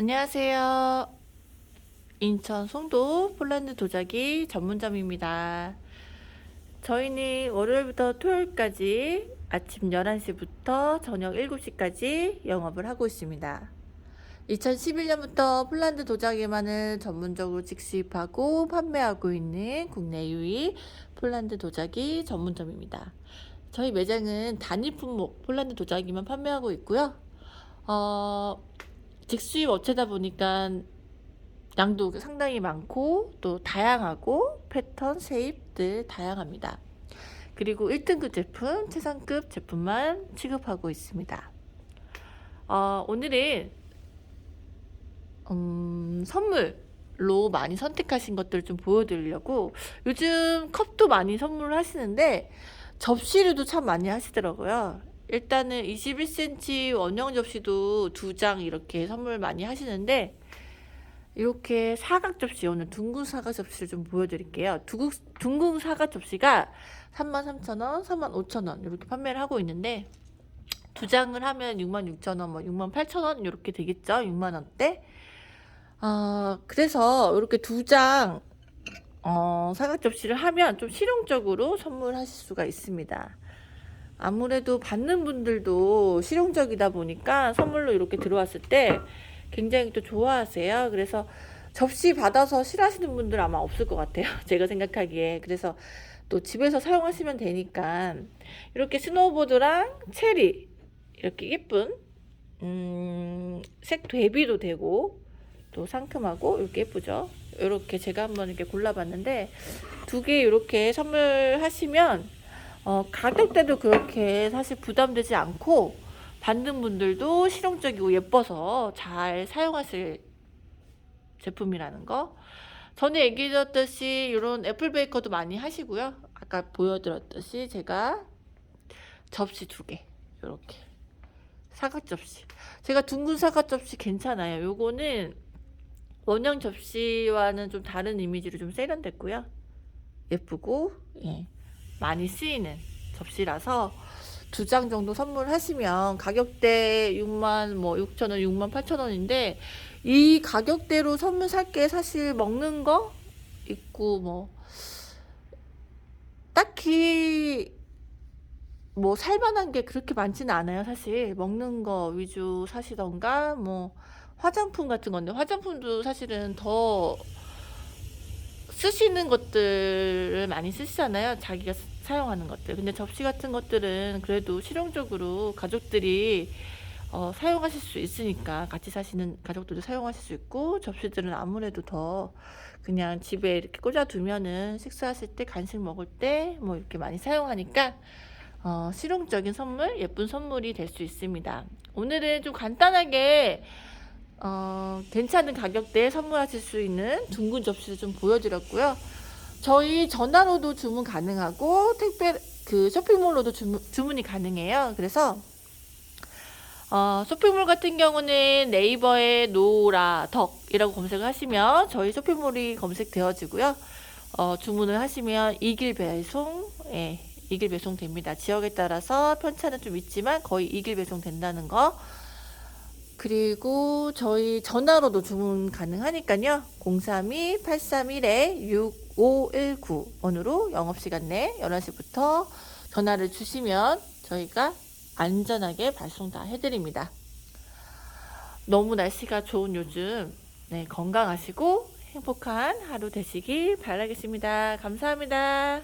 안녕하세요. 인천 송도 폴란드 도자기 전문점입니다. 저희는 월요일부터 토요일까지 아침 11시부터 저녁 7시까지 영업을 하고 있습니다. 2011년부터 폴란드 도자기만을 전문적으로 직수입하고 판매하고 있는 국내 유일 폴란드 도자기 전문점입니다. 저희 매장은 단일 품목 폴란드 도자기만 판매하고 있고요. 어, 직수입 업체다 보니까 양도 상당히 많고 또 다양하고 패턴, 쉐입들 다양합니다. 그리고 1등급 제품, 최상급 제품만 취급하고 있습니다. 어, 오늘은 음, 선물로 많이 선택하신 것들을 좀 보여드리려고 요즘 컵도 많이 선물을 하시는데 접시류도 참 많이 하시더라고요. 일단은 21cm 원형 접시도 두 장 이렇게 선물 많이 하시는데 이렇게 사각 접시 오늘 둥근 사각 접시를 좀 보여드릴게요. 둥근, 둥근 사각 접시가 33,000원, 35,000원 이렇게 판매를 하고 있는데 두 장을 하면 66,000원, 뭐 68,000원 이렇게 되겠죠? 6만 원대. 아 그래서 이렇게 두장 어, 사각 접시를 하면 좀 실용적으로 선물하실 수가 있습니다. 아무래도 받는 분들도 실용적이다 보니까 선물로 이렇게 들어왔을 때 굉장히 또 좋아하세요. 그래서 접시 받아서 싫어하시는 분들 아마 없을 것 같아요. 제가 생각하기에. 그래서 또 집에서 사용하시면 되니까 이렇게 스노우보드랑 체리 이렇게 예쁜 음, 색 대비도 되고 또 상큼하고 이렇게 예쁘죠. 이렇게 제가 한번 이렇게 골라봤는데 두 개 이렇게 선물하시면 어, 가격대도 그렇게 사실 부담되지 않고 받는 분들도 실용적이고 예뻐서 잘 사용하실 제품이라는 거. 전에 얘기해드렸듯이 이런 애플 베이커도 많이 하시고요. 아까 보여드렸듯이 제가 접시 두 개, 이렇게 사각 접시. 제가 둥근 사각 접시 괜찮아요. 요거는 원형 접시와는 좀 다른 이미지로 좀 세련됐고요. 예쁘고 예. 많이 쓰이는 접시라서 두 장 정도 선물하시면 가격대 6만 뭐 6천 원, 6만 8천 원인데 이 가격대로 선물 살 게 사실 먹는 거 있고 뭐 딱히 뭐 살만한 게 그렇게 많지는 않아요 사실. 먹는 거 위주 사시던가 뭐 화장품 같은 건데 화장품도 사실은 더 쓰시는 것들을 많이 쓰시잖아요. 자기가 스- 사용하는 것들. 근데 접시 같은 것들은 그래도 실용적으로 가족들이 어, 사용하실 수 있으니까 같이 사시는 가족들도 사용하실 수 있고 접시들은 아무래도 더 그냥 집에 이렇게 꽂아두면은 식사하실 때 간식 먹을 때 뭐 이렇게 많이 사용하니까 어, 실용적인 선물, 예쁜 선물이 될 수 있습니다. 오늘은 좀 간단하게 어, 괜찮은 가격대에 선물하실 수 있는 둥근 접시를 좀 보여드렸고요. 저희 전화로도 주문 가능하고 택배 그 쇼핑몰로도 주문, 주문이 가능해요. 그래서 어, 쇼핑몰 같은 경우는 네이버에 노라 덕이라고 검색을 하시면 저희 쇼핑몰이 검색되어지고요. 어, 주문을 하시면 이길 배송, 예, 이길 배송 됩니다. 지역에 따라서 편차는 좀 있지만 거의 이길 배송 된다는 거. 그리고 저희 전화로도 주문 가능하니까요. 032-831-6519번으로 영업시간 내 11시부터 전화를 주시면 저희가 안전하게 발송 다 해드립니다. 너무 날씨가 좋은 요즘 네, 건강하시고 행복한 하루 되시길 바라겠습니다. 감사합니다.